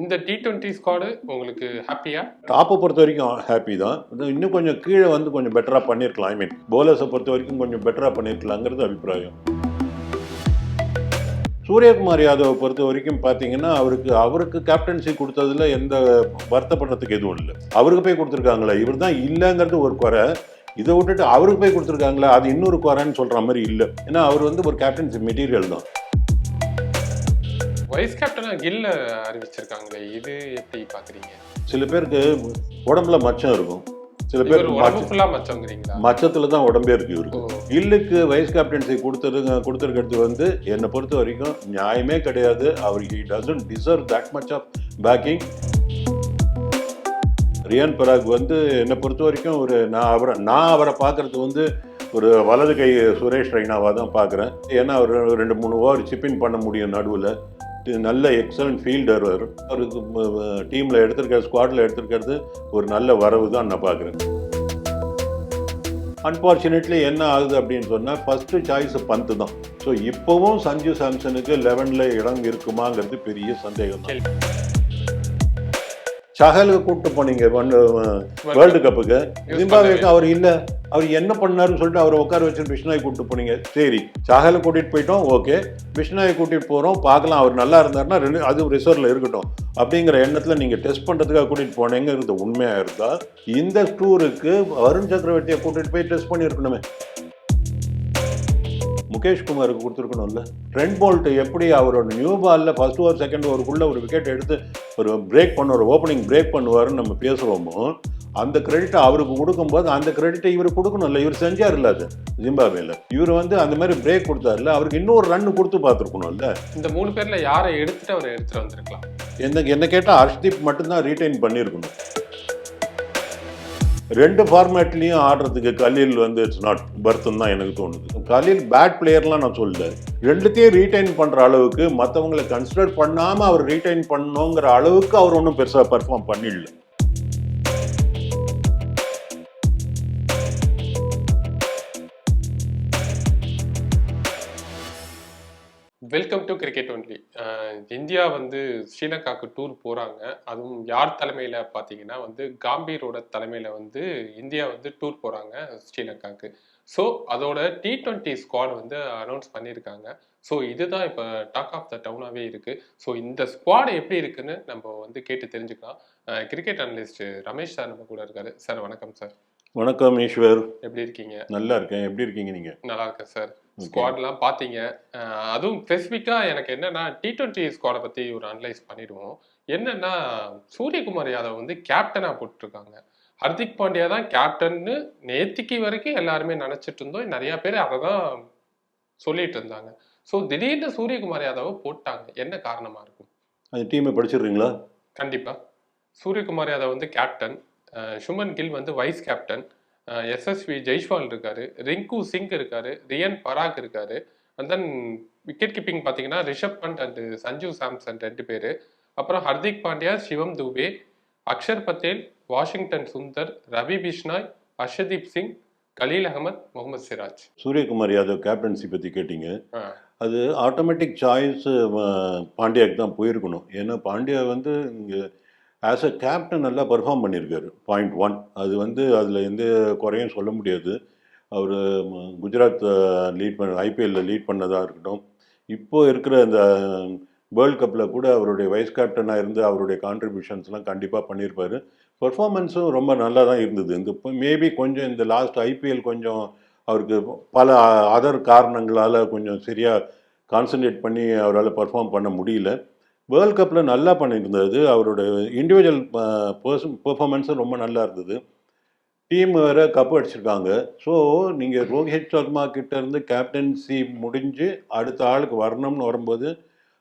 இந்த T twenty squad உங்களுக்கு ஹாப்பியா டாப்பை பொறுத்த வரைக்கும் ஹாப்பி தான். இன்னும் கொஞ்சம் கீழே வந்து கொஞ்சம் பெட்டராக பண்ணியிருக்கலாம் ஐ மீன் போலர்ஸை பொறுத்த வரைக்கும் கொஞ்சம் பெட்டராக பண்ணியிருக்கலாங்கிறது அபிப்பிராயம். சூரியகுமார் யாதவை பொறுத்த வரைக்கும் பார்த்தீங்கன்னா அவருக்கு அவருக்கு கேப்டன்சி கொடுத்ததுல எந்த வருத்தப்படுறதுக்கு எதுவும் இல்லை. அவருக்கு போய் கொடுத்துருக்காங்களே. இவர் தான் இல்லைங்கிறது ஒரு குறை. இதை விட்டுட்டு அவருக்கு போய் கொடுத்துருக்காங்களே அது இன்னொரு குறைன்னு சொல்கிற மாதிரி இல்லை. ஏன்னா அவர் வந்து ஒரு கேப்டன்சி மெட்டீரியல் தான். வைஸ் கேப்டனா கில்ல அறிவிச்சிருக்காங்களே இது எப்படி பாக்குறீங்க? சில பேருக்கு உடம்புல மச்சம் இருக்கும். சில மச்சங்கிறீங்களா? மச்சத்துல தான் உடம்பே இருக்கு இவருக்கு. இல்லுக்கு வைஸ் கேப்டன்சி கொடுத்துருங்க கொடுத்துருக்கிறது வந்து என்னை பொறுத்த வரைக்கும் நியாயமே கிடையாது. அவர் he doesn't deserve that much of backing Riyan Parag வந்து என்னை பொறுத்த வரைக்கும் ஒரு நான் அவரை நான் அவரை பார்க்கறது வந்து ஒரு வலது கை சுரேஷ் ரெய்னாவாக தான் பார்க்குறேன். ஏன்னா அவர் ரெண்டு மூணு ஓவர் சிப்பின் பண்ண முடியும் நடுவில். நல்ல எக்ஸலண்ட் ஃபீல்டர் அவர். டீமில் எடுத்திருக்க ஸ்குவாடில் எடுத்திருக்கிறது ஒரு நல்ல வரவு தான் நான் பார்க்குறேன். அன்பார்ச்சுனேட்லி என்ன ஆகுது அப்படின்னு சொன்னால் ஃபர்ஸ்ட் சாய்ஸ் பந்து தான். ஸோ இப்போவும் சஞ்சு சாம்சனுக்கு லெவனில் இடம் இருக்குமாங்கிறது பெரிய சந்தேகம் தான். சஹலுக்கு கூப்பிட்டு போனீங்க வேர்ல்டு கப்புக்கு ஜிம்பாவேக்கு அவர் இல்லை. அவர் என்ன பண்ணாருன்னு சொல்லிட்டு அவரை உட்கார வச்சு விஷ்ணாய் கூப்பிட்டு போனீங்க. சரி சாகலை கூட்டிகிட்டு போயிட்டோம் ஓகே. விஷ்ணாயை கூட்டிகிட்டு போகிறோம் பார்க்கலாம் அவர் நல்லா இருந்தாருன்னா ரெண்டு- அது ரிசர்வ்ல இருக்கட்டும். அப்படிங்கிற எண்ணத்தில் நீங்கள் டெஸ்ட் பண்ணுறதுக்காக கூட்டிகிட்டு போனேங்கிறது உண்மையாக இருந்தால் இந்த டூருக்கு வருண் சக்கரவர்த்தியை கூட்டிகிட்டு போய் டெஸ்ட் பண்ணியிருக்கணுமே. முகேஷ் குமாருக்கு கொடுத்துருக்கணும்ல. ட்ரெண்ட் போல்ட் எப்படி அவரோட நியூ பாலில் ஃபர்ஸ்ட் ஓவர் செகண்ட் ஓவருக்குள்ளே ஒரு விக்கெட் எடுத்து ஒரு பிரேக் பண்ண ஒரு ஓப்பனிங் பிரேக் பண்ணுவாருன்னு நம்ம பேசுகிறோமோ அந்த கிரெடிட்டை அவருக்கு கொடுக்கும்போது அந்த கிரெடிட்டை இவர் கொடுக்கணும்ல இவர் செஞ்சார்ல அது? ஜிம்பாவேல இவர் வந்து அந்த மாதிரி பிரேக் கொடுத்தாருல அவருக்கு இன்னொரு ரன் கொடுத்து பார்த்துருக்கணும்ல இந்த மூணு பேர்ல யாரை எடுத்துட்டு அவர் எடுத்துட்டு வந்திருக்கலாம்? என்ன என்ன கேட்டால் ஹர்ஷ்தீப் மட்டும்தான் ரீடைன் பண்ணியிருக்கணும். ரெண்டு ஃபார்மேட்லேயும் ஆடுறதுக்கு கலீல் வந்து இட்ஸ் நாட் பர்த்துன்னு தான் எனக்கு தோணுது. கலீல் பேட் பிளேயர்லாம் நான் சொல்லல. ரெண்டுத்தையும் ரீடைன் பண்ணுற அளவுக்கு மற்றவங்களை கன்சிடர் பண்ணாமல் அவர் ரீடைன் பண்ணணுங்கிற அளவுக்கு அவர் ஒன்றும் பெருசாக perform பண்ணிடல. Welcome to cricket only India வந்து ஸ்ரீலங்காவுக்கு டூர் போகிறாங்க அதுவும் யார் தலைமையில் பார்த்தீங்கன்னா வந்து காம்பீரோட தலைமையில் வந்து இந்தியா வந்து டூர் போகிறாங்க ஸ்ரீலங்காவுக்கு ஸோ அதோட டி ட்வெண்ட்டி ஸ்குவாட் வந்து அனௌன்ஸ் பண்ணியிருக்காங்க. ஸோ இதுதான் இப்போ டாக் ஆஃப் த டவுனாகவே இருக்குது ஸோ இந்த ஸ்குவாட் எப்படி இருக்குன்னு நம்ம வந்து கேட்டு தெரிஞ்சுக்கலாம். கிரிக்கெட் அனலிஸ்ட் ரமேஷ் சார் நம்ம கூட இருக்காரு. சார் வணக்கம் சார் வணக்கம் ஈஸ்வர். எப்படி இருக்கீங்க? நல்லா இருக்கேன். எப்படி இருக்கீங்க நீங்கள் நல்லா இருக்கேன் சார் ஸ்குவாட்லாம் பார்த்தீங்க அதுவும் ஸ்பெசிஃபிக்காக எனக்கு என்னன்னா டி டுவெண்ட்டி ஸ்குவாடை பற்றி ஒரு அனலைஸ் பண்ணிடுவோம். என்னன்னா சூரியகுமார் யாதவ் வந்து கேப்டனாக போட்டிருக்காங்க. ஹர்திக் பாண்டியா தான் கேப்டன்னு நேத்திக்கு வரைக்கும் எல்லாருமே நினச்சிட்டு இருந்தோம். நிறைய பேர் அதை தான் சொல்லிட்டு இருந்தாங்க. ஸோ திடீர்னு சூரியகுமார் யாதவை போட்டாங்க. என்ன காரணமா இருக்கும்? அந்த டீமை படிச்சிடுறீங்களா? கண்டிப்பா. சூரியகுமார் யாதவ் வந்து கேப்டன் சுமன் கில் வந்து வைஸ் கேப்டன் எஸ்எஸ்வி ஜெய்ஸ்வால் இருக்காரு. ரிங்கு சிங் இருக்காரு. ரியன் பராக் இருக்காரு. அண்ட் தென் விக்கெட் கீப்பிங் பார்த்தீங்கன்னா ரிஷப் பண்ட் அண்ட் சஞ்சு சாம்சன் ரெண்டு பேர். அப்புறம் ஹர்திக் பாண்டியா சிவம் துபே அக்ஷர் பட்டேல் வாஷிங்டன் சுந்தர் ரவி பிஷ்னாய் அர்ஷதீப் சிங் கலீல் அகமத் முகமது சிராஜ் சூரியகுமார் யாதவ் கேப்டன்சி பற்றி கேட்டீங்க. அது ஆட்டோமேட்டிக் சாய்ஸ் பாண்டியாக்கு தான் போயிருக்கணும். ஏன்னா பாண்டியா வந்து இங்கே ஆஸ் அ கேப்டன் நல்லா பெர்ஃபார்ம் பண்ணியிருக்காரு. பாயிண்ட் ஒன் அது வந்து அதில் எந்த குறையும் சொல்ல முடியாது. அவர் குஜராத் லீட் பண்ண ஐபிஎல்லில் லீட் பண்ணதாக இருக்கட்டும். இப்போது இருக்கிற அந்த வேர்ல்ட் கப்பில் கூட அவருடைய வைஸ் கேப்டனாக இருந்து அவருடைய கான்ட்ரிபியூஷன்ஸ்லாம் கண்டிப்பாக பண்ணியிருப்பார். பர்ஃபார்மன்ஸும் ரொம்ப நல்லா தான் இருந்தது. இந்த மேபி கொஞ்சம் இந்த லாஸ்ட் ஐபிஎல் கொஞ்சம் அவருக்கு பல அதர் காரணங்களால் கொஞ்சம் சரியாக கான்சன்ட்ரேட் பண்ணி அவரால் பர்ஃபார்ம் பண்ண முடியல. வேர்ல்ட் கப்பில் நல்லா பண்ணியிருந்தது. அவரோட இண்டிவிஜுவல் பர்சன் பெர்ஃபார்மன்ஸும் ரொம்ப நல்லா இருந்தது. டீம் வேறு கப் அடிச்சிருக்காங்க. ஸோ நீங்கள் ரோஹித் சர்மா கிட்டேருந்து கேப்டன்சி முடிஞ்சு அடுத்த ஆளுக்கு வரணும்னு வரும்போது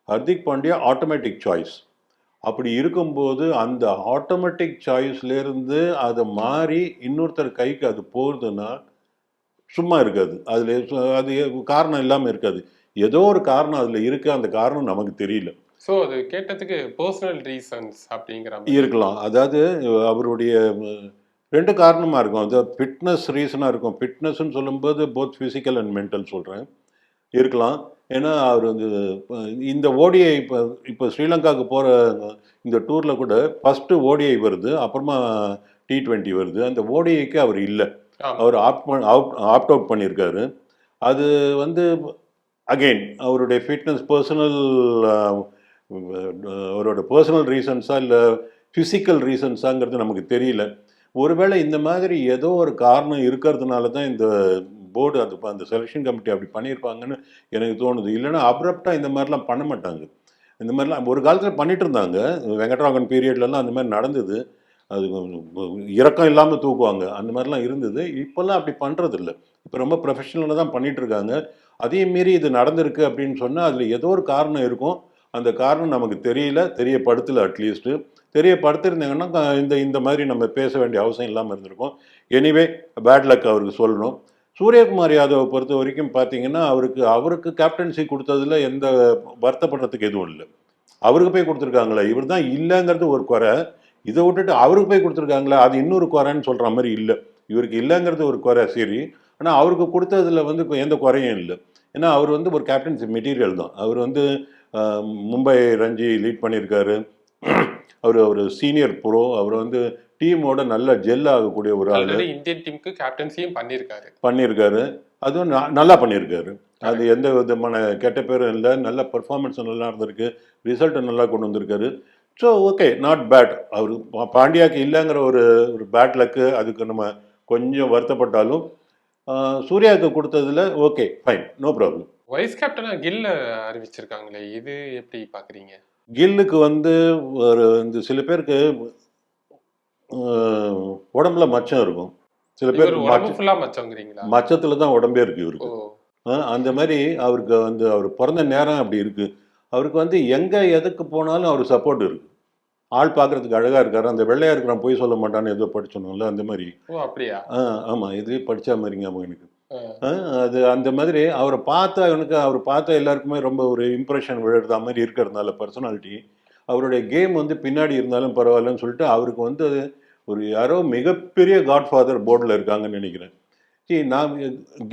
ஹர்திக் பாண்டியா ஆட்டோமேட்டிக் சாய்ஸ் அப்படி இருக்கும்போது அந்த ஆட்டோமேட்டிக் சாய்ஸ்லேருந்து அதை மாறி இன்னொருத்தர் கைக்கு அது போகிறதுனா சும்மா இருக்காது. அதில் அது காரணம் இல்லாமல் இருக்காது. ஏதோ ஒரு காரணம் அதில் இருக்குது அந்த காரணம் நமக்கு தெரியல. ஸோ அது கேட்டதுக்கு பர்சனல் ரீசன்ஸ் அப்படிங்கிற. இருக்கலாம். அதாவது அவருடைய ரெண்டு காரணமாக இருக்கும். அது ஃபிட்னஸ் ரீசனாக இருக்கும். ஃபிட்னஸ்ன்னு சொல்லும்போது போத் ஃபிசிக்கல் அண்ட் மென்டல் சொல்கிறேன் இருக்கலாம். ஏன்னா அவர் வந்து இந்த ஓடிஐ இப்போ இப்போ ஸ்ரீலங்காவுக்கு போகிற இந்த டூரில் கூட ஃபஸ்ட்டு ஓடிஐ வருது அப்புறமா டி டுவெண்ட்டி வருது. அந்த ஓடிஐக்கு அவர் இல்லை. அவர் ஆப்ட் அவுட் ஆப்ட் அவுட் பண்ணியிருக்காரு. அது வந்து அகெயின் அவருடைய ஃபிட்னஸ் பர்சனல் அவரோட பர்சனல் ரீசன்ஸா இல்லை ஃபிசிக்கல் ரீசன்ஸாங்கிறது நமக்கு தெரியல. ஒருவேளை இந்த மாதிரி ஏதோ ஒரு காரணம் இருக்கிறதுனால தான் இந்த போர்டு அது அந்த செலெக்ஷன் கமிட்டி அப்படி பண்ணியிருப்பாங்கன்னு எனக்கு தோணுது. இல்லைன்னா அப்ரப்டாக இந்த மாதிரிலாம் பண்ண மாட்டாங்க. இந்த மாதிரிலாம் ஒரு காலத்தில் பண்ணிட்டு இருந்தாங்க. வெங்கட்ராகன் பீரியட்லலாம் அந்த மாதிரி நடந்தது. அது இறக்கம் இல்லாமல் தூக்குவாங்க. அந்த மாதிரிலாம் இருந்தது. இப்போல்லாம் அப்படி பண்ணுறதில்ல இப்போ ரொம்ப ப்ரொஃபஷனலாக தான் பண்ணிகிட்ருக்காங்க அதே அதையும் மீறி இது நடந்திருக்கு அப்படின்னு சொன்னால் அதில் ஏதோ ஒரு காரணம் இருக்கும். அந்த காரணம் நமக்கு தெரியல. தெரியப்படுத்தல அட்லீஸ்ட்டு தெரியப்படுத்திருந்தாங்கன்னா இந்த இந்த மாதிரி நம்ம பேச வேண்டிய அவசியம் இல்லாமல் இருந்திருக்கும். எனிவே பேட் லக் அவருக்கு சொல்லணும். சூரியகுமார் யாதவை பொறுத்த வரைக்கும் பார்த்தீங்கன்னா அவருக்கு அவருக்கு கேப்டன்சி கொடுத்ததுல எந்த வருத்தப்படுறதுக்கு எதுவும் இல்லை. அவருக்கு போய் கொடுத்துருக்காங்களே. இவர் தான் இல்லைங்கிறது ஒரு குறை. இதை விட்டுட்டு அவருக்கு போய் கொடுத்துருக்காங்களே அது இன்னொரு குறைன்னு சொல்கிற மாதிரி இல்லை. இவருக்கு இல்லைங்கிறது ஒரு குறை சரி. ஆனால் அவருக்கு கொடுத்ததுல வந்து எந்த குறையும் இல்லை. ஏன்னா அவர் வந்து ஒரு கேப்டன்சி மெட்டீரியல் தான். அவர் வந்து மும்பை ரஞ்சி லீட் பண்ணியிருக்காரு. அவர் ஒரு சீனியர் ப்ரோ அவர் வந்து டீமோட நல்ல ஜெல் ஆகக்கூடிய ஒரு ஆள். இந்தியன் டீமுக்கு கேப்டன்சியும் பண்ணியிருக்காரு. பண்ணியிருக்காரு. அதுவும் நல்லா பண்ணியிருக்காரு. அது எந்த விதமான கெட்ட பேரும் இல்லை. நல்ல பர்ஃபார்மன்ஸ் நல்லா இருந்திருக்கு. ரிசல்ட்டை நல்லா கொண்டு வந்திருக்காரு. ஸோ ஓகே நாட் பேட் அவர் பா- பாண்டியாக்கு இல்லைங்கிற ஒரு ஒரு பேட் லக்கு அதுக்கு நம்ம கொஞ்சம் வருத்தப்பட்டாலும் சூர்யாவுக்கு கொடுத்ததுல okay fine no problem vice கேப்டனா கில்ல அறிவிச்சிருக்காங்களே இது எப்படி பாக்குறீங்க? கில்லுக்கு வந்து ஒரு இந்த சில பேருக்கு உடம்புல மச்சம் இருக்கும். சில மச்சங்கிறீங்களா? மச்சத்துல தான் உடம்பே இருக்கு இவருக்கு. அந்த மாதிரி அவருக்கு வந்து அவர் பிறந்த நேரம் அப்படி இருக்கு. அவருக்கு வந்து எங்க எதுக்கு போனாலும் அவர் சப்போர்ட் இருக்கு. ஆள் பார்க்கறதுக்கு அழகா இருக்காரு. அந்த வெள்ளையா இருக்கிறான் போய் சொல்ல மாட்டான்னு ஏதோ படிச்சோம்ல அந்த மாதிரி. அப்படியா? ஆ ஆமா இது படிச்ச மாதிரிங்க அவங்க எனக்கு. அது அந்த மாதிரி அவரை பார்த்தா எனக்கு அவர் பார்த்தா எல்லாருக்குமே ரொம்ப ஒரு இம்ப்ரெஷன் விழுறதா மாதிரி இருக்கிறதுனால பர்சனாலிட்டி அவருடைய கேம் வந்து பின்னாடி இருந்தாலும் பரவாயில்லன்னு சொல்லிட்டு அவருக்கு வந்து ஒரு யாரோ மிகப்பெரிய காட்ஃபாதர் போர்டில் இருக்காங்கன்னு நினைக்கிறேன். see நான்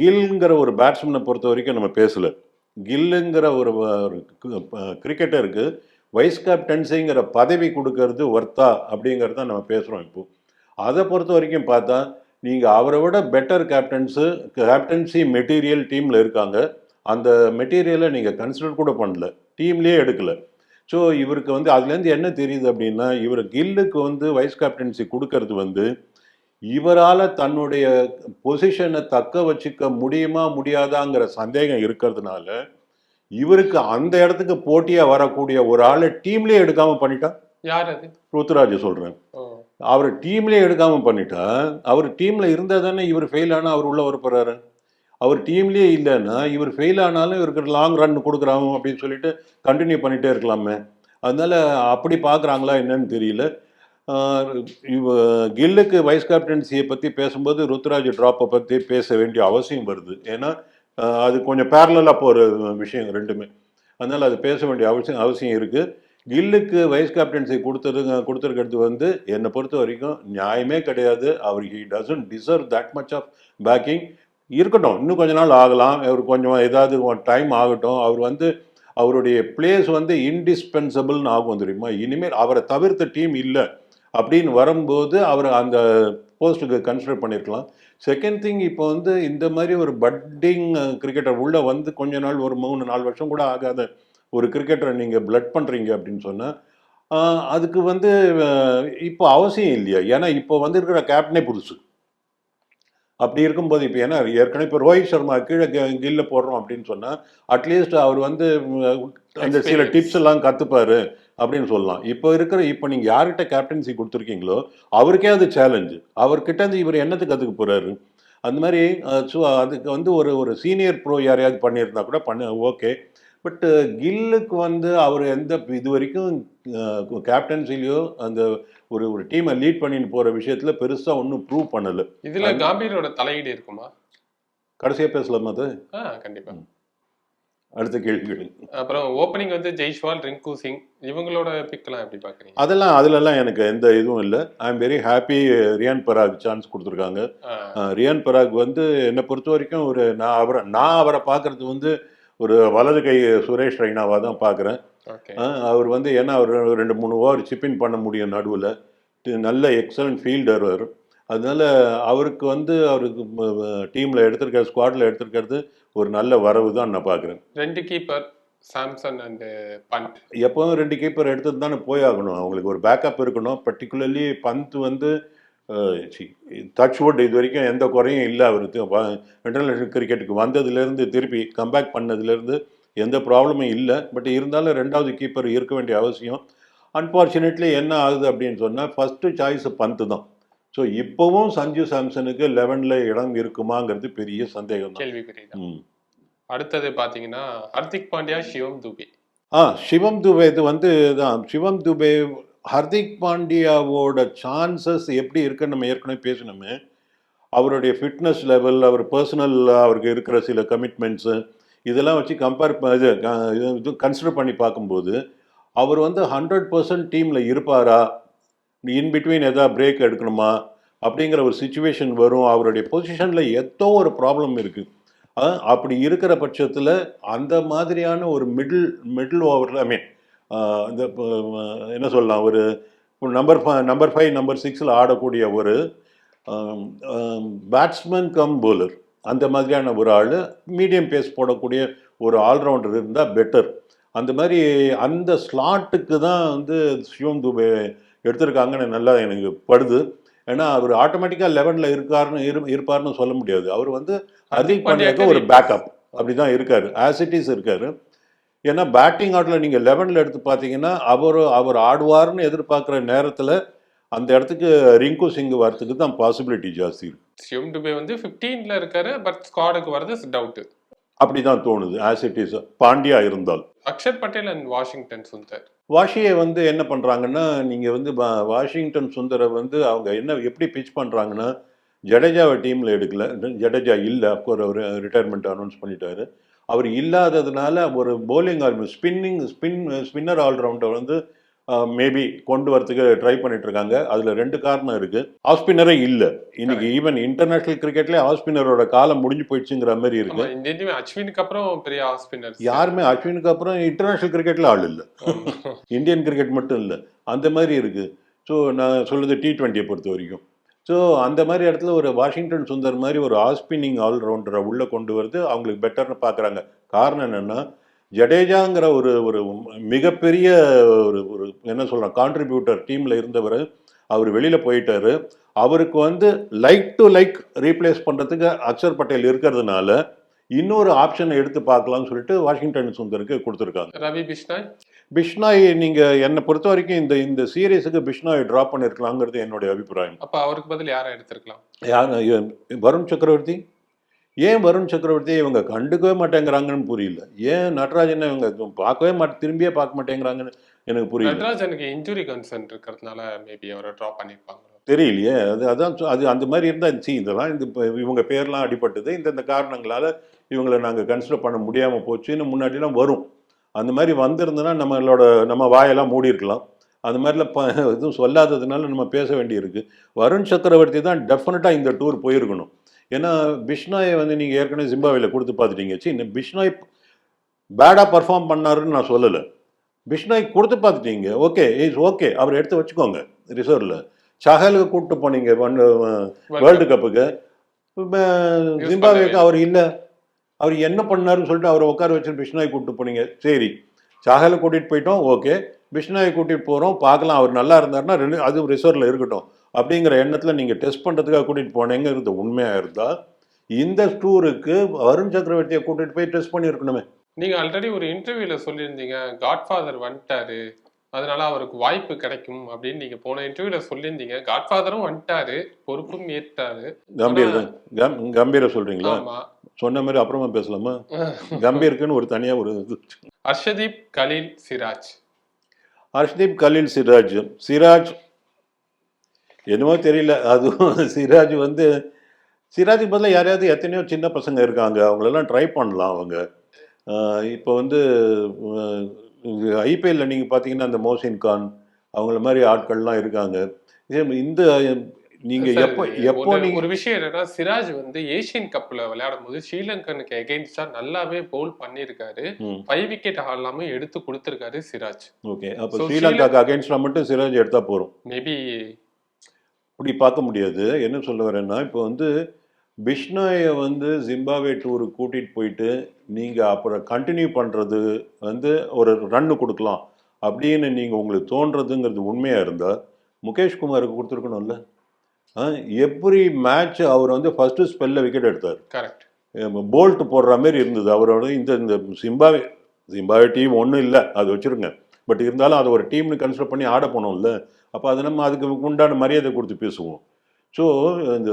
கில்ங்கிற ஒரு பேட்ஸ்மேனை பொறுத்த வரைக்கும் நம்ம பேசல. கில்லுங்கிற ஒரு கிரிக்கெட்டருக்கு வைஸ் கேப்டன்சிங்கிற பதவி கொடுக்கறது ஒர்த்தா அப்படிங்கிறத நம்ம பேசுகிறோம் இப்போது அதை பொறுத்த வரைக்கும் பார்த்தா நீங்கள் அவரை விட பெட்டர் கேப்டன்ஸு கேப்டன்சி மெட்டீரியல் டீமில் இருக்காங்க. அந்த மெட்டீரியலை நீங்கள் கன்சிடர் கூட பண்ணல. டீம்லேயே எடுக்கல. ஸோ இவருக்கு வந்து அதுலேருந்து என்ன தெரியுது அப்படின்னா இவர் கில்லுக்கு வந்து வைஸ் கேப்டன்சி கொடுக்கறது வந்து இவரால் தன்னுடைய பொசிஷனை தக்க வச்சுக்க முடியுமா முடியாதாங்கிற சந்தேகம் இருக்கிறதுனால இவருக்கு அந்த இடத்துக்கு போட்டியாக வரக்கூடிய ஒரு ஆளை டீம்லேயே எடுக்காம பண்ணிட்டா? யார் அது? ருத்துராஜ் சொல்கிறேன் அவர் டீம்லேயே எடுக்காமல் பண்ணிட்டா அவர் டீமில் இருந்தால் தானே இவர் ஃபெயில் ஆனால் அவர் உள்ளே வரப்போகிறாரு அவர் டீம்லேயே இல்லைன்னா இவர் ஃபெயில் ஆனாலும் இவருக்கு லாங் ரன் கொடுக்குறாங்க அப்படின்னு சொல்லிட்டு கண்டினியூ பண்ணிகிட்டே இருக்கலாமே. அதனால் அப்படி பார்க்குறாங்களா என்னன்னு தெரியல. இவ கில்லுக்கு வைஸ் கேப்டன்சியை பற்றி பேசும்போது ருத்ராஜ் ட்ராப்பை பற்றி பேச வேண்டிய அவசியம் வருது. ஏன்னா அது கொஞ்சம் பேரலாக போகிற விஷயம் ரெண்டுமே. அதனால் அது பேச வேண்டிய அவசியம் அவசியம் இருக்குது கில்லுக்கு வைஸ் கேப்டன்சி கொடுத்ததுங்க கொடுத்துருக்கிறது வந்து என்னை பொறுத்த வரைக்கும் நியாயமே கிடையாது. அவர் he doesn't deserve that much of backing இருக்கட்டும் இன்னும் கொஞ்ச நாள் ஆகலாம். அவர் கொஞ்சம் ஏதாவது டைம் ஆகட்டும். அவர் வந்து அவருடைய பிளேஸ் வந்து இன்டிஸ்பென்சபிள்னு ஆகும் தெரியுமா? இனிமேல் அவரை தவிர்த்த டீம் இல்லை. அப்படின்னு வரும்போது அவர் அந்த போஸ்ட்டுக்கு கன்சிடர் பண்ணியிருக்கலாம் செகண்ட் திங் இப்போ வந்து இந்த மாதிரி ஒரு பட்டிங் கிரிக்கெட்டர் உள்ளே வந்து கொஞ்ச நாள் ஒரு மூணு நாலு வருஷம் கூட ஆகாத. ஒரு கிரிக்கெட்டரை நீங்கள் பிளட் பண்ணுறீங்க அப்படின்னு சொன்னால் அதுக்கு வந்து இப்போ அவசியம் இல்லையா? ஏன்னா இப்போ வந்திருக்கிற கேப்டனே புதுசு. அப்படி இருக்கும்போது இப்போ ஏன்னா ஏற்கனவே இப்போ ரோஹித் சர்மா கீழே கி- கில்ல போடுறோம் அப்படின்னு சொன்னால் அட்லீஸ்ட் அவர் வந்து அந்த சில. டிப்ஸ் எல்லாம் கற்றுப்பாரு அப்படின்னு சொல்லலாம். இப்போ இருக்கிற இப்போ நீங்கள் யார்கிட்ட கேப்டன்சி கொடுத்துருக்கீங்களோ அவருக்கே அது சேலஞ்சு அவர்கிட்ட இருந்து இவர் என்னத்துக்கு கற்றுக்க போகிறாரு அந்த மாதிரி ஸோ அதுக்கு வந்து ஒரு ஒரு சீனியர் ப்ரோ யாரையாவது பண்ணியிருந்தா கூட பண்ண ஓகே. பட் கில்லுக்கு வந்து அவர் எந்த இது வரைக்கும் கேப்டன்சிலையோ அந்த ஒரு ஒரு டீமை லீட் பண்ணிட்டு போகிற விஷயத்தில் பெருசாக ஒன்றும் ப்ரூவ் பண்ணலை. இதுல காம்பீரோட தலையீடு இருக்குமா? கடைசியாக பேசலாமா அது? ஆ கண்டிப்பா. அடுத்த கேள்வி கேளுங்க அப்புறம் ஓப்பனிங் வந்து ஜெய்ஷ்வால் ரிங்கு சிங் இவங்களோட பிக்லாம் எப்படி பாக்குறீங்க? அதெல்லாம் அதுலலாம் எனக்கு எந்த இதுவும் இல்லை. I am very happy Riyan Parag chance கொடுத்துருக்காங்க ரியான் பராக் வந்து என்னை பொறுத்த வரைக்கும் ஒரு நான் அவரை நான் அவரை பார்க்கறது வந்து ஒரு வலது கை சுரேஷ் ரெய்னாவாக தான் பார்க்குறேன். அவர் வந்து ஏன்னா அவர் ரெண்டு மூணு ஓவர் சிப்பின் பண்ண முடியும் நடுவில். நல்ல எக்ஸலண்ட் ஃபீல்டர் அவர். அதனால அவருக்கு வந்து அவருக்கு டீமில் எடுத்திருக்கிற ஸ்குவாடில் எடுத்திருக்கிறது ஒரு நல்ல வரவு தான் நான் பார்க்குறேன். ரெண்டு கீப்பர் சாம்சன் அண்ட் பண்ட் எப்போதும் ரெண்டு கீப்பர் எடுத்துட்டு தானே போயாகணும் அவங்களுக்கு ஒரு பேக்கப் இருக்கணும். பர்டிகுலர்லி பந்த் வந்து டச் வுட் இது வரைக்கும் எந்த குறையும் இல்லை அவருக்கு இன்டர்நேஷனல் கிரிக்கெட்டுக்கு வந்ததுலேருந்து திருப்பி கம்பேக் பண்ணதுலேருந்து எந்த ப்ராப்ளமும் இல்லை பட் இருந்தாலும் ரெண்டாவது கீப்பர் இருக்க வேண்டிய அவசியம் அன்ஃபார்ச்சுனேட்லி என்ன ஆகுது அப்படின்னு சொன்னால் ஃபஸ்ட்டு சாய்ஸ் பந்து தான் ஸோ இப்போவும் சஞ்சு சாம்சனுக்கு லெவனில் இடம் இருக்குமாங்கிறது பெரிய சந்தேகம் ம் அடுத்தது பாத்தீங்கன்னா ஹர்திக் பாண்டியா சிவம் துபே ஆ சிவம் துபே இது வந்து தான் சிவம் துபே ஹர்திக் பாண்டியாவோட சான்சஸ் எப்படி இருக்குன்னு நம்ம ஏற்கனவே பேசணுமே அவருடைய ஃபிட்னஸ் லெவல் அவர் பர்சனல் அவருக்கு இருக்கிற சில கமிட்மெண்ட்ஸு இதெல்லாம் வச்சு கம்பேர் இது இது கன்சிடர் பண்ணி பார்க்கும்போது அவர் வந்து ஹண்ட்ரட் பர்சன்ட் டீமில் இருப்பாரா? இன் பிட்வீன் எதாவது பிரேக் எடுக்கணுமா? அப்படிங்கிற ஒரு சுச்சுவேஷன் வரும். அவருடைய பொசிஷனில் ஏதோ ஒரு ப்ராப்ளம் இருக்குது அப்படி இருக்கிற பட்சத்தில் அந்த மாதிரியான ஒரு மிடில் மிடில் ஓவரில் ஐ மீன் இந்த என்ன சொல்லலாம் ஒரு நம்பர் நம்பர் ஃபைவ் நம்பர் சிக்ஸில் ஆடக்கூடிய ஒரு பேட்ஸ்மேன் கம் bowler. அந்த மாதிரியான ஒரு ஆள் மீடியம் பேஸ் போடக்கூடிய ஒரு ஆல்ரவுண்டர் இருந்தால் பெட்டர் அந்த மாதிரி அந்த ஸ்லாட்டுக்கு தான் வந்து சிவம் துபே எடுத்திருக்காங்கன்னு நல்லா எனக்கு படுது. ஏன்னா அவர் ஆட்டோமேட்டிக்காக லெவனில் இருக்காருன்னு இரு இருப்பார்னு சொல்ல முடியாது. அவர் வந்து ஹர்திக் பாண்டியாக்கு ஒரு பேக்கப் அப்படி தான் இருக்காரு. ஆஸ் இட் இஸ் இருக்காரு. ஏன்னா பேட்டிங் ஆட்டில் நீங்கள் லெவனில் எடுத்து பார்த்தீங்கன்னா அவர் அவர் ஆடுவார்னு எதிர்பார்க்குற நேரத்தில் அந்த இடத்துக்கு ரிங்கு சிங் வரத்துக்கு தான் பாசிபிலிட்டி ஜாஸ்தி இருக்கு. சிவம் துபே வந்து 15ல இருக்காரு பட் ஸ்குவாடுக்கு வரது டவுட் அப்படி தான் தோணுது ஆஸ் இட் இஸ் பாண்டியா இருந்தால். Axar Patel and Washington Sundar. வாஷியை வந்து என்ன பண்ணுறாங்கன்னா நீங்கள் வந்து வாஷிங்டன் சுந்தரை வந்து அவங்க என்ன எப்படி பிச் பண்ணுறாங்கன்னா ஜடேஜாவை டீமில் எடுக்கல ஜடேஜா இல்லை அப்கோர் அவர் ரிட்டையர்மெண்ட் அனௌன்ஸ் பண்ணிட்டாரு. அவர் இல்லாததுனால ஒரு bowling all spinning spin spinner allrounder வந்து மேபி கொண்டு வரதுக்கு ட்ரை பண்ணிட்டு இருக்காங்க அதில் ரெண்டு காரணம் இருக்கு. ஆஃப் ஸ்பின்னரே இல்லை. இன்னைக்கு ஈவன் இன்டர்நேஷனல் கிரிக்கெட்லேயே ஆஃப் ஸ்பின்னரோட காலம் முடிஞ்சு போயிடுச்சுங்கிற மாதிரி இருக்கு. அஸ்வினுக்கு அப்புறம் பெரிய ஆஃப் ஸ்பின்னர் யாருமே அஸ்வினுக்கு அப்புறம் இன்டர்நேஷனல் கிரிக்கெட்டில் ஆள் இல்லை. இந்தியன் கிரிக்கெட் மட்டும் இல்லை. அந்த மாதிரி இருக்குது ஸோ நான் சொல்லுது டி ட்வெண்ட்டியை பொறுத்த வரைக்கும். ஸோ அந்த மாதிரி இடத்துல ஒரு வாஷிங்டன் சுந்தர் மாதிரி ஒரு ஆஸ்பின்னிங் ஆல்ரவுண்டரை உள்ளே கொண்டு வரது அவங்களுக்கு பெட்டர்னு பார்க்குறாங்க. காரணம் என்னென்னா ஜடேஜாங்கிற ஒரு ஒரு மிகப்பெரிய ஒரு ஒரு என்ன சொல்கிறேன் கான்ட்ரிபியூட்டர் டீமில் இருந்தவர் அவர் வெளியில் போயிட்டார். அவருக்கு வந்து லைக் டு லைக் ரீப்ளேஸ் பண்ணுறதுக்கு அக்ஷர் பட்டேல் இருக்கிறதுனால இன்னொரு ஆப்ஷனை எடுத்து பார்க்கலாம்னு சொல்லிட்டு வாஷிங்டன் சுந்தருக்கு கொடுத்துருக்காங்க. ரவி பிஷ்னாய் பிஷ்னாய் நீங்க என்னை பொறுத்த வரைக்கும் இந்த இந்த சீரியஸுக்கு பிஷ்னாய் டிராப் பண்ணிருக்கலாங்கிறது என்னுடைய அபிப்பிராயம். அப்ப அவருக்கு பதில் யாரை எடுத்திருக்கலாம்? யார் வருண் சக்கரவர்த்தி? ஏன் வருண் சக்கரவர்த்தி இவங்க கண்டுக்கவே மாட்டேங்கிறாங்கன்னு புரியல. ஏன் நடராஜனை இவங்க பார்க்கவே மாட்டே திரும்பியே பார்க்க மாட்டேங்கிறாங்கன்னு எனக்கு புரியல. நடராஜனுக்கு இன்ஜுரி கன்சர்ன் இருக்கிறதுனால மேபி அவரை ட்ராப் பண்ணிருப்பாங்க தெரியலையே. அது அதான் அது அந்த மாதிரி இருந்தால் சி இதெல்லாம் இந்த இவங்க பேர்லாம் அடிபட்டது இந்தந்த காரணங்களால் இவங்களை நாங்கள் கன்சிடர் பண்ண முடியாமல் போச்சுன்னு முன்னாடிலாம் வரும். அந்த மாதிரி வந்திருந்ததுன்னா நம்மளோட நம்ம வாயெல்லாம் மூடி இருக்கலாம். அந்த மாதிரிலாம் ப எதுவும் சொல்லாததுனால நம்ம பேச வேண்டியிருக்கு. வருண் சக்கரவர்த்தி தான் டெஃபினட்டாக இந்த டூர் போயிருக்கணும். ஏன்னா பிஷ்னாயை வந்து நீங்கள் ஏற்கனவே ஜிம்பாவேல கொடுத்து பார்த்துட்டீங்க. சி இந்த பிஷ்னாய் பேடாக பர்ஃபார்ம் பண்ணாருன்னு நான் சொல்லலை. பிஷ்னாய் கொடுத்து பார்த்துட்டீங்க. Okay is okay. அவர் எடுத்து வச்சுக்கோங்க ரிசர்வில் சஹலுக்கு கூப்பிட்டு போனீங்க வேர்ல்டு கப்புக்கு ஜிம்பாவேக்கு அவர் இல்லை. அவர் என்ன பண்ணாருன்னு சொல்லிட்டு அவரை உட்கார வச்சு பிஷ்னாய் கூப்பிட்டு போனீங்க. சரி. சாகலை கூட்டிகிட்டு போயிட்டோம். ஓகே. பிஷ்னாயை கூட்டிகிட்டு போகிறோம் பார்க்கலாம். அவர் நல்லா இருந்தாருன்னா ரெண்டு அது ரிசர்வில் இருக்கட்டும். அப்படிங்கிற எண்ணத்தில் நீங்கள் டெஸ்ட் பண்ணுறதுக்காக கூட்டிகிட்டு போனேங்கிறது உண்மையாக இருந்தால் இந்த டூருக்கு வருண் சக்கரவர்த்தியை கூட்டிகிட்டு போய் டெஸ்ட் பண்ணியிருக்கணுமே. நீங்க ஆல்ரெடி ஒரு இன்டர்வியூல சொல்லியிருந்தீங்க. காட்ஃபாதர் வந்துட்டாரு. அதனால அவருக்கு வாய்ப்பு கிடைக்கும் அப்படின்னு நீங்க போன இன்டர்வியூல சொல்லியிருந்தீங்க. காட்ஃபாதரும் வந்துட்டாரு. பொறுப்பும் ஏற்றாரு. கம்பீர் கம்பீரை சொல்கிறீங்களா ஆமா. சொன்ன மாதிரி அப்புறமா பேசலாமா? கம்பீருக்குன்னு ஒரு தனியாக ஒரு இது. ஹர்ஷதீப் கலீல் சிராஜ். ஹர்ஷ்தீப் கலீல் சிராஜ். சிராஜ். என்னமோ தெரியல. அதுவும் சிராஜ் வந்து சிராஜுக்கு பதிலாக யாரையாவது எத்தனையோ சின்ன பசங்க இருக்காங்க. அவங்களெல்லாம் ட்ரை பண்ணலாம் அவங்க. இப்போ வந்து ஐபிஎல்ல நீங்கள் பார்த்தீங்கன்னா அந்த மோசின் கான் அவங்கள மாதிரி ஆட்கள்லாம் இருக்காங்க. இந்த நீங்க எப்போ எப்போ ஒரு- நீங்க ஒரு விஷயம் என்னன்னா சிராஜ் வந்து ஏசியன் கப்ல விளையாடும் போது ஸ்ரீலங்கனுக்கு எகெயின்ஸ்டா நல்லாவே பவுல் பண்ணியிருக்காரு. ம். ஃபைவ் விக்கெட் ஆடலாம எடுத்து கொடுத்திருக்காரு சிராஜ். ஓகே அப்போ ஸ்ரீலங்காக்கு அகைன்ஸ்டாக மட்டும் சிராஜ் எடுத்தா போறோம். மேபி இப்படி பார்க்க முடியாது. என்ன சொல்ல வரேன்னா இப்போ வந்து பிஷ்னாயை வந்து ஜிம்பாவே டூருக்கு கூட்டிகிட்டு போயிட்டு நீங்கள் அப்புறம் கண்டினியூ பண்ணுறது வந்து ஒரு ரன்னு கொடுக்கலாம். அப்படின்னு நீங்கள் உங்களுக்கு தோன்றதுங்கிறது உண்மையாக இருந்தால் முகேஷ் குமாருக்கு கொடுத்துருக்கணும்ல? எப்படி மேட்ச் அவர் வந்து ஃபஸ்ட்டு ஸ்பெல்ல விக்கெட் எடுத்தார். கரெக்ட் போல்ட் போடுற மாதிரி இருந்தது. அவரோட இந்த இந்த ஜிம்பாவே ஜிம்பாவே டீம் ஒன்றும் இல்லை அது வச்சுருங்க. பட் இருந்தாலும் அதை ஒரு டீம்னு கன்சிடர் பண்ணி ஆட போனோம்ல அப்போ அது நம்ம அதுக்கு உண்டான மரியாதை கொடுத்து பேசுவோம். ஸோ இந்த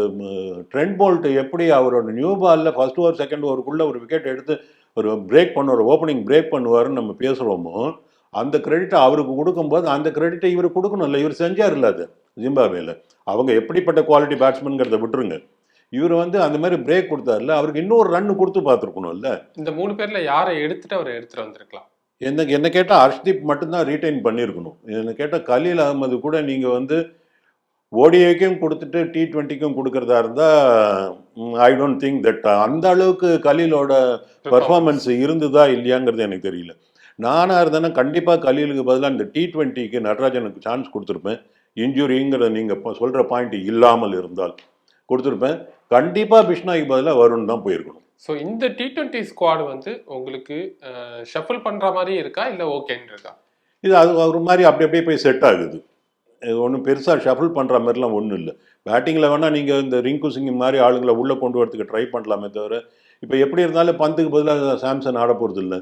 ட்ரெண்ட் போல்ட் எப்படி அவரோட நியூ பாலில் ஃபர்ஸ்ட் ஓவர் செகண்ட் ஓவருக்குள்ளே ஒரு விக்கெட் எடுத்து ஒரு பிரேக் பண்ணுவார் ஓப்பனிங் பிரேக் பண்ணுவாருன்னு நம்ம பேசுகிறோமோ அந்த கிரெடிட்டை அவருக்கு கொடுக்கும்போது அந்த கிரெடிட்டை இவர் கொடுக்கணும்ல இவர் செஞ்சார்ல அது ஜிம்பாவேல அவங்க எப்படிப்பட்ட குவாலிட்டி பேட்ஸ்மேனுங்கிறத விட்டுருங்க. இவர் வந்து அந்த மாதிரி பிரேக் கொடுத்தாருல அவருக்கு இன்னொரு ரன் கொடுத்து பார்த்துருக்கணும்ல. இந்த மூணு பேர்ல யாரை எடுத்துட்டு அவர் எடுத்துட்டு வந்திருக்கலாம்? என்ன என்ன கேட்டால் ஹர்ஷ்தீப் மட்டும்தான் ரீட்டைன் பண்ணியிருக்கணும். என்ன கேட்டால் கலீல் அகமது கூட நீங்கள் வந்து ஓடிஐக்கும் கொடுத்துட்டு டி டுவெண்ட்டிக்கும் கொடுக்கறதா இருந்தால் ஐ டோன்ட் திங்க் தட் அந்த அளவுக்கு கலீலோட பர்ஃபார்மன்ஸ் இருந்ததா இல்லையாங்கிறது எனக்கு தெரியல. நானாக இருந்தேன்னா கண்டிப்பாக கலீலுக்கு பதிலாக இந்த டி டுவெண்ட்டிக்கு நடராஜனுக்கு சான்ஸ் கொடுத்துருப்பேன். இன்ஜுரிங்கிறத நீங்கள் இப்போ சொல்கிற பாயிண்ட் இல்லாமல் இருந்தால் கொடுத்துருப்பேன். கண்டிப்பாக பிஷ்னாய்க்கு பதிலாக வரும்னு தான் போயிருக்கணும். ஸோ இந்த டி டுவெண்ட்டி ஸ்குவாட் வந்து உங்களுக்கு ஷஃபிள் பண்ற மாதிரி இருக்கா? இல்ல ஓகேன்னு இருக்கா? இது அது ஒரு மாதிரி அப்படி அப்படியே போய் செட் ஆகுது. இது ஒன்றும் பெருசாக ஷஃபிள் பண்ணுற மாதிரிலாம் ஒன்றும் இல்லை. பேட்டிங்கில் வேணால் நீங்கள் இந்த ரிங்கு சிங் மாதிரி ஆளுங்களை உள்ளே கொண்டு வரதுக்கு ட்ரை பண்ணலாமே தவிர இப்போ எப்படி இருந்தாலும் பந்துக்கு பதிலாக சாம்சன் ஆட போகிறது இல்லை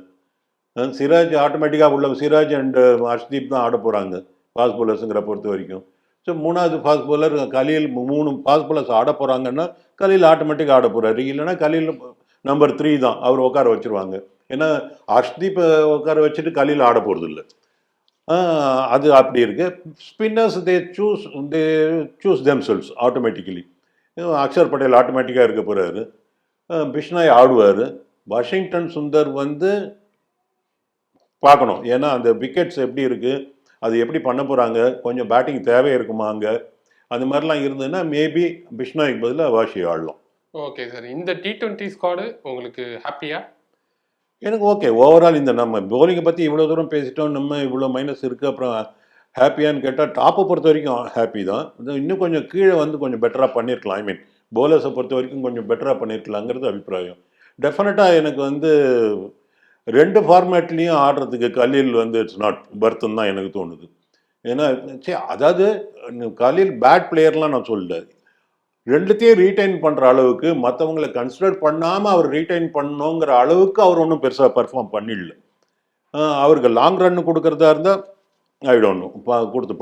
சிராஜ் ஆட்டோமேட்டிக்காக உள்ள சிராஜ் அண்ட் ஹர்ஷ்தீப் தான் ஆட போகிறாங்க ஃபாஸ்ட் பவுலர்ஸுங்கிற பொறுத்த வரைக்கும். ஸோ மூணாவது ஃபாஸ்ட் பவுலர் கலியில் மூணு ஃபாஸ்ட் பவுலர்ஸ் ஆட போகிறாங்கன்னா கலியில் ஆட்டோமேட்டிக்காக ஆட போகிறாரு இல்லைன்னா கலியில் நம்பர் த்ரீ தான். அவர் உட்கார வச்சிருவாங்க. ஏன்னா அஷ்தீப் உட்கார வச்சுட்டு கலியில் ஆட போகிறது இல்லை அது அப்படி இருக்கு. Spinners they choose they choose themselves automatically Axar Patel ஆட்டோமேட்டிக்காக இருக்க போகிறாரு பிஷ்னாய் ஆடுவார். வாஷிங்டன் சுந்தர் வந்து பார்க்கணும். ஏன்னா அந்த விக்கெட்ஸ் எப்படி இருக்குது அது எப்படி பண்ண போகிறாங்க கொஞ்சம் பேட்டிங் தேவை இருக்குமா அங்கே? அந்த மாதிரிலாம் இருந்ததுன்னா மேபி பிஷ்னாய்க்கு பதிலாக வாஷி ஆடலாம். ஓகே சார் இந்த டி டுவெண்ட்டி ஸ்குவாடு உங்களுக்கு ஹாப்பியா எனக்கு ஓகே ஓவரால் இந்த நம்ம bowling-அ பற்றி இவ்வளோ தூரம் பேசிட்டோம். நம்ம இவ்வளோ மைனஸ் இருக்குது அப்புறம் ஹாப்பியான்னு கேட்டால் டாப்பை பொறுத்த வரைக்கும் ஹாப்பி தான். இன்னும் கொஞ்சம் கீழே வந்து கொஞ்சம் பெட்டராக பண்ணியிருக்கலாம் ஐ மீன் bowlers-அ பொறுத்த வரைக்கும் கொஞ்சம் பெட்டராக பண்ணியிருக்கலாங்கிறது அபிப்பிராயம். டெஃபினட்டாக எனக்கு வந்து ரெண்டு ஃபார்மேட்லேயும் ஆடுறதுக்கு கலீல் வந்து இட்ஸ் நாட் பர்த்துன்னு தான் எனக்கு தோணுது. ஏன்னா சரி அதாவது கலீல் பேட் பிளேயர்லாம் நான் சொல்லல. ரெண்டுத்தையும் ரீடைன் பண்ணுற அளவுக்கு மற்றவங்களை கன்சிடர் பண்ணாமல் அவர் ரீடைன் பண்ணணுங்கிற அளவுக்கு அவர் ஒன்றும் பெருசாக பெர்ஃபார்ம் பண்ணிடல அவருக்கு லாங் ரன் கொடுக்கறதா இருந்தால் ஐ டோன்ட் நோ பா கொடுத்து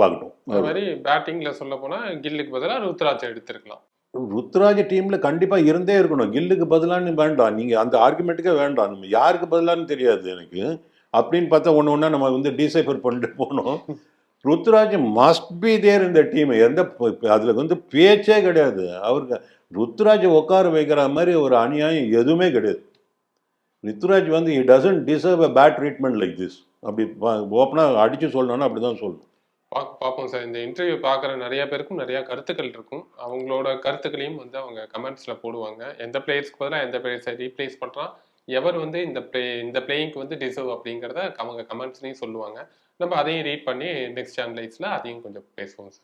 அது மாதிரி பேட்டிங்கில் சொல்ல போனால் கில்லுக்கு பதிலாக ருத்ராஜ் எடுத்திருக்கலாம். ருத்ராஜ் டீம்ல கண்டிப்பா இருந்தே இருக்கணும். கில்லுக்கு பதிலான்னு வேண்டாம். நீங்க அந்த ஆர்குமெண்ட்டுக்கே வேண்டாம். நம்ம யாருக்கு பதிலான்னு தெரியாது எனக்கு. அப்படின்னு பார்த்தா ஒன்று ஒன்றா நம்ம வந்து டிசைஃபர் பண்ணிட்டு போனோம். ருத்ராஜ் மஸ்ட் பி தேர் இந்த டீம் எந்த அதில் வந்து பேச்சே கிடையாது. அவருக்கு ருத்ராஜ் உட்கார வைக்கிற மாதிரி ஒரு அநியாயம் எதுவுமே கிடையாது. ருத்ராஜ் வந்து he doesn't deserve a bad treatment like this அப்படி ஓப்பனாக அடித்து சொல்லணும்னா அப்படி தான் சொல்லணும். பா பார்ப்போம் சார். இந்த இன்டர்வியூ பார்க்குற நிறைய பேருக்கும் நிறைய கருத்துக்கள் இருக்கும். அவங்களோட கருத்துக்களையும் வந்து அவங்க கமெண்ட்ஸில் போடுவாங்க. எந்த பிளேயர்ஸ்க்கு பதிலாக எந்த பிளேயர்ஸை ரீப்ளேஸ் பண்ணுறான் எவர் வந்து இந்த பிளே இந்த பிளேயிங்க்கு வந்து டிசர்வ் அப்படிங்கிறத அவங்க கமெண்ட்ஸ்லையும் சொல்லுவாங்க. நம்ம அதையும் ரீட் பண்ணி நெக்ஸ்ட் சேனலைஸில் அதையும் கொஞ்சம் பேசுவோம் சார்.